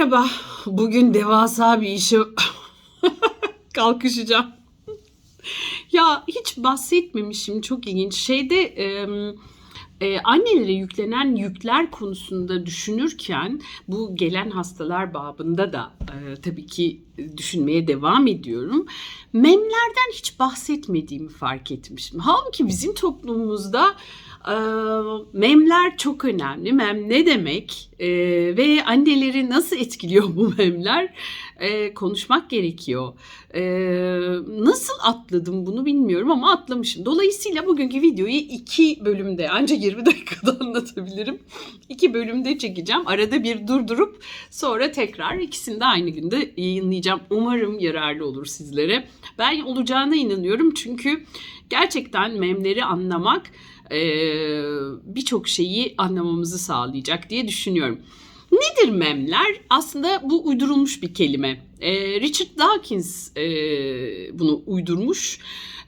Merhaba. Bugün devasa bir işe kalkışacağım. ya hiç bahsetmemişim. Çok ilginç. Şeyde e, e, annelere yüklenen yükler konusunda düşünürken bu gelen hastalar babında da e, tabii ki düşünmeye devam ediyorum. Memlerden hiç bahsetmediğimi fark etmişim. Halbuki bizim toplumumuzda memler çok önemli. Mem ne demek E, ve anneleri nasıl etkiliyor bu memler E, konuşmak gerekiyor. E, nasıl atladım bunu bilmiyorum ama atlamışım. Dolayısıyla bugünkü videoyu iki bölümde ancak 20 dakikada anlatabilirim. İki bölümde çekeceğim. Arada bir durdurup sonra tekrar ikisini de aynı günde yayınlayacağım. Umarım yararlı olur sizlere. Ben olacağına inanıyorum çünkü gerçekten memleri anlamak eee, birçok şeyi anlamamızı sağlayacak diye düşünüyorum. Nedir memler? Aslında bu uydurulmuş bir kelime. Richard Dawkins bunu uydurmuş.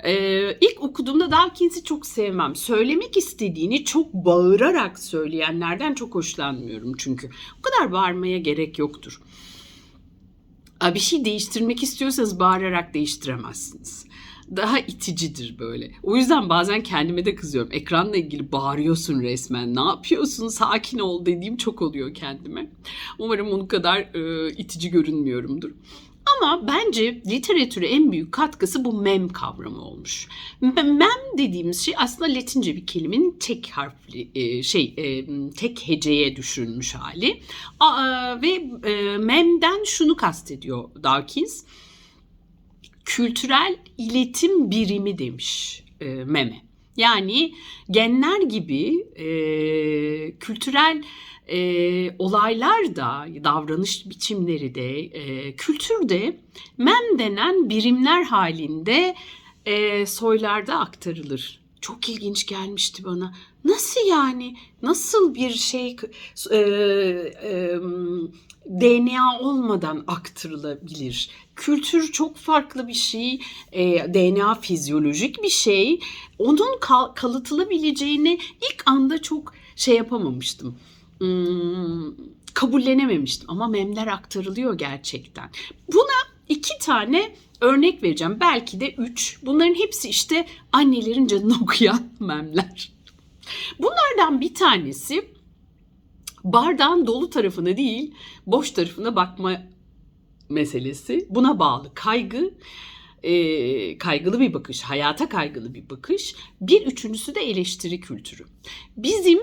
Eee ilk okuduğumda Dawkins'i çok sevmem. Söylemek istediğini çok bağırarak söyleyenlerden çok hoşlanmıyorum çünkü. O kadar bağırmaya gerek yoktur. Bir şey değiştirmek istiyorsanız bağırarak değiştiremezsiniz. Daha iticidir böyle. O yüzden bazen kendime de kızıyorum. Ekranla ilgili bağırıyorsun resmen. Ne yapıyorsun? Sakin ol dediğim çok oluyor kendime. Umarım onun kadar e, itici görünmüyorumdur. Ama bence literatüre en büyük katkısı bu mem kavramı olmuş. Me- Mem dediğimiz şey aslında Latince bir kelimenin tek harfli e, şey e, tek heceye düşürülmüş hali. Aa, ve e, memden şunu kastediyor Dawkins. Kültürel iletim birimi demiş e, meme. Yani genler gibi e, kültürel e, olaylar da, davranış biçimleri de, e, kültürde mem denen birimler halinde e, soylarda aktarılır. Çok ilginç gelmişti bana. Nasıl yani? Nasıl bir şey e, e, DNA olmadan aktarılabilir? Kültür çok farklı bir şey. E, DNA fizyolojik bir şey. Onun kal- kalıtılabileceğini ilk anda çok şey yapamamıştım. Hmm, kabullenememiştim ama memler aktarılıyor gerçekten. Buna iki tane örnek vereceğim. Belki de üç. Bunların hepsi işte annelerin canını okuyan memler. Bunlardan bir tanesi bardağın dolu tarafına değil, boş tarafına bakma meselesi. Buna bağlı kaygı, e, kaygılı bir bakış, hayata kaygılı bir bakış. Bir üçüncüsü de eleştiri kültürü. Bizim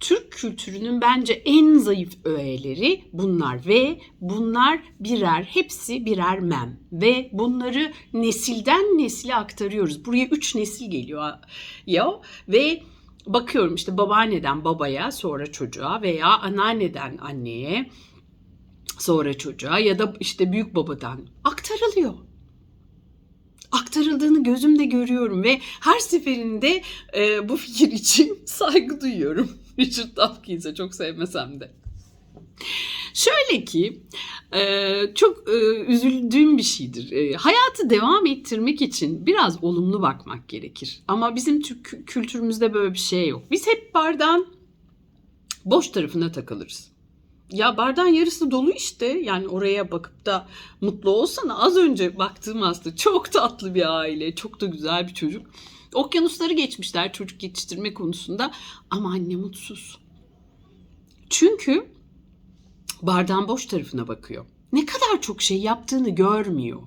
Türk kültürünün bence en zayıf öğeleri bunlar ve bunlar birer, hepsi birer mem ve bunları nesilden nesile aktarıyoruz. Buraya üç nesil geliyor ya ve bakıyorum işte babaanneden babaya sonra çocuğa veya anneanneden anneye sonra çocuğa ya da işte büyük babadan aktarılıyor. Aktarıldığını gözümde görüyorum ve her seferinde e, bu fikir için saygı duyuyorum. Richard Dawkins'e çok sevmesem de. Şöyle ki e, çok e, üzüldüğüm bir şeydir. E, hayatı devam ettirmek için biraz olumlu bakmak gerekir. Ama bizim Türk kü- kültürümüzde böyle bir şey yok. Biz hep bardağın boş tarafına takılırız. Ya bardağın yarısı dolu işte. Yani oraya bakıp da mutlu olsana. Az önce baktığım hasta çok tatlı bir aile. Çok da güzel bir çocuk. Okyanusları geçmişler çocuk yetiştirme konusunda. Ama anne mutsuz. Çünkü bardağın boş tarafına bakıyor. Ne kadar çok şey yaptığını görmüyor.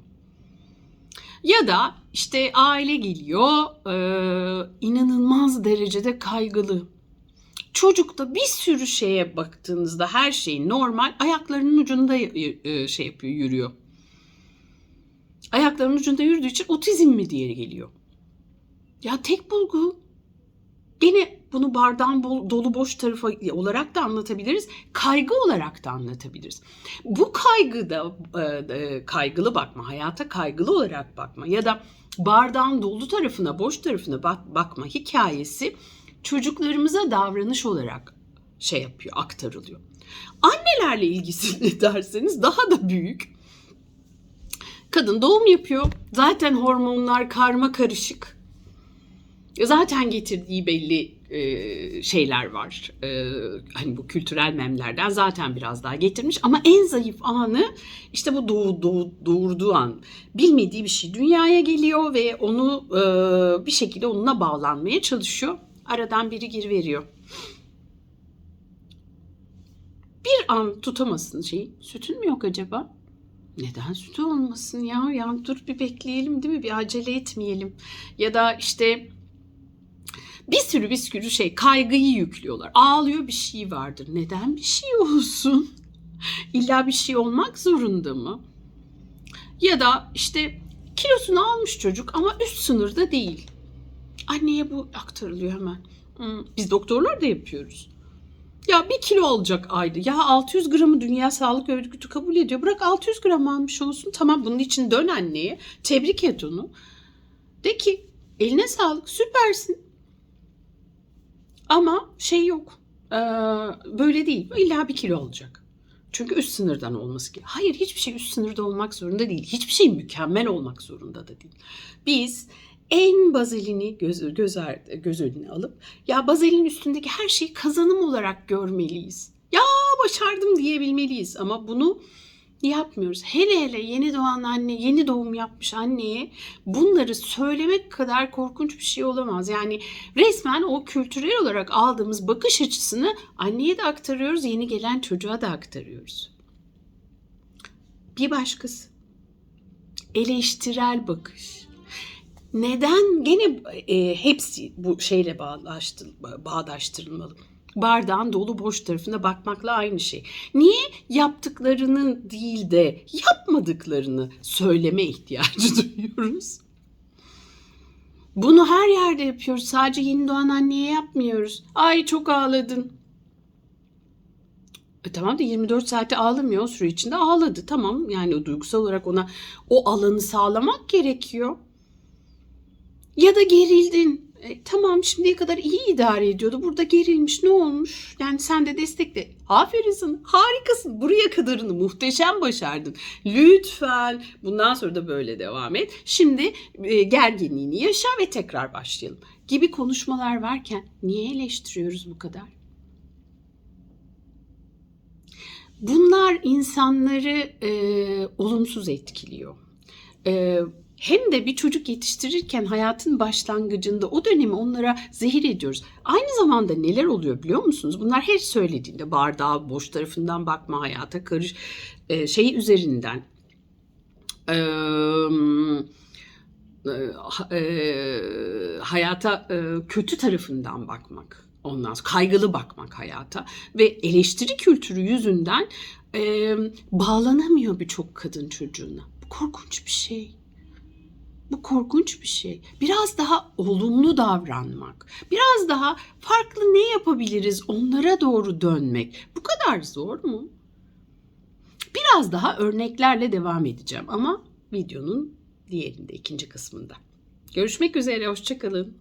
Ya da işte aile geliyor, eee, inanılmaz derecede kaygılı. Çocukta bir sürü şeye baktığınızda her şey normal, ayaklarının ucunda e, şey yapıyor, yürüyor. Ayaklarının ucunda yürüdüğü için otizm mi diye geliyor. Ya tek bulgu. Gene bunu bardağın bol- dolu boş tarafı olarak da anlatabiliriz. Kaygı olarak da anlatabiliriz. Bu kaygıda e, e, kaygılı bakma, hayata kaygılı olarak bakma ya da bardağın dolu tarafına, boş tarafına bak- bakma hikayesi çocuklarımıza davranış olarak şey yapıyor, aktarılıyor. Annelerle ilgisi derseniz daha da büyük. Kadın doğum yapıyor. Zaten hormonlar karma karışık. Zaten getirdiği belli e, şeyler var. E, hani bu kültürel memlerden zaten biraz daha getirmiş ama en zayıf anı işte bu doğu, doğu, doğurduğu an. Bilmediği bir şey dünyaya geliyor ve onu e, bir şekilde onunla bağlanmaya çalışıyor. Aradan biri giriveriyor. Bir an tutamasın şeyi. Sütün mü yok acaba? Neden sütü olmasın ya? Ya dur bir bekleyelim değil mi? Bir acele etmeyelim. Ya da işte bir sürü bir sürü şey kaygıyı yüklüyorlar. Ağlıyor bir şey vardır. Neden bir şey olsun? İlla bir şey olmak zorunda mı? Ya da işte kilosunu almış çocuk ama üst sınırda değil. Anneye bu aktarılıyor hemen. Hmm, Biz doktorlar da yapıyoruz. Ya bir kilo alacak ayda. Ya 600 gramı Dünya Sağlık Örgütü kabul ediyor. Bırak 600 gram almış olsun. Tamam bunun için dön anneye. Tebrik et onu. De ki eline sağlık süpersin. Ama şey yok. Ee, böyle değil. İlla bir kilo olacak. Çünkü üst sınırdan olması gerekiyor. Hayır hiçbir şey üst sınırda olmak zorunda değil. Hiçbir şey mükemmel olmak zorunda da değil. Biz en bazalini göz, göz, göz önüne alıp ya bazelin üstündeki her şeyi kazanım olarak görmeliyiz. Ya başardım diyebilmeliyiz ama bunu yapmıyoruz. Hele hele yeni doğan anne, yeni doğum yapmış anneye bunları söylemek kadar korkunç bir şey olamaz. Yani resmen o kültürel olarak aldığımız bakış açısını anneye de aktarıyoruz, yeni gelen çocuğa da aktarıyoruz. Bir başkası eleştirel bakış. Neden gene e, hepsi bu şeyle bağdaştır, bağdaştırılmalı? Bardağın dolu boş tarafına bakmakla aynı şey. Niye yaptıklarının değil de yapmadıklarını söyleme ihtiyacı duyuyoruz? Bunu her yerde yapıyoruz. Sadece yeni doğan anneye yapmıyoruz. Ay çok ağladın. E tamam da 24 saate ağlamıyor. O süre içinde ağladı. Tamam yani duygusal olarak ona o alanı sağlamak gerekiyor. Ya da gerildin. E, tamam şimdiye kadar iyi idare ediyordu. Burada gerilmiş ne olmuş? Yani sen de destekle. Aferin sana harikasın. Buraya kadarını muhteşem başardın. Lütfen bundan sonra da böyle devam et. Şimdi e, gerginliğini yaşa ve tekrar başlayalım. Gibi konuşmalar varken niye eleştiriyoruz bu kadar? Bunlar insanları e, olumsuz etkiliyor. E, hem de bir çocuk yetiştirirken hayatın başlangıcında o dönemi onlara zehir ediyoruz. Aynı zamanda neler oluyor biliyor musunuz? Bunlar her söylediğinde bardağı boş tarafından bakma hayata karış e, şey üzerinden e, hayata e, kötü tarafından bakmak. Ondan sonra kaygılı bakmak hayata ve eleştiri kültürü yüzünden e, bağlanamıyor birçok kadın çocuğuna. Bu korkunç bir şey. Bu korkunç bir şey. Biraz daha olumlu davranmak, biraz daha farklı ne yapabiliriz onlara doğru dönmek. Bu kadar zor mu? Biraz daha örneklerle devam edeceğim ama videonun diğerinde, ikinci kısmında. Görüşmek üzere, hoşçakalın.